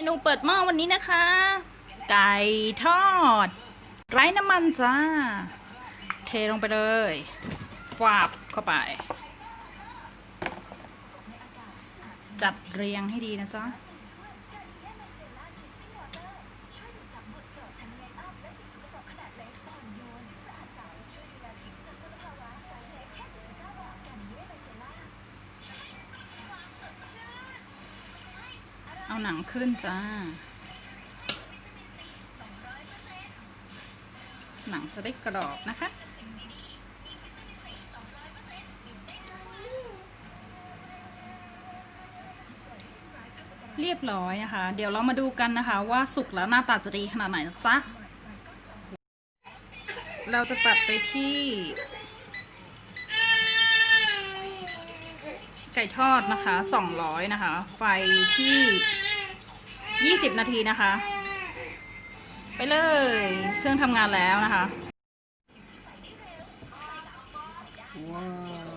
เมนูเปิดหม้อวันนี้นะคะ ไก่ทอด ไร้น้ำมันจ้า เทลงไปเลยฟาบเข้าไป จัดเรียงให้ดีนะจ๊ะ เอาหนังขึ้นจ้า หนังจะได้กรอบนะคะ เรียบร้อยนะคะ เดี๋ยวเรามาดูกันนะคะ ว่าสุกแล้วหน้าตาจะดีขนาดไหนนะจ๊ะ เราจะตัดไปที่ ไก่ทอดนะคะ 200 นะคะ ไฟที่ 20 นาทีนะคะ ไปเลย เครื่องทำงานแล้วนะคะว้าว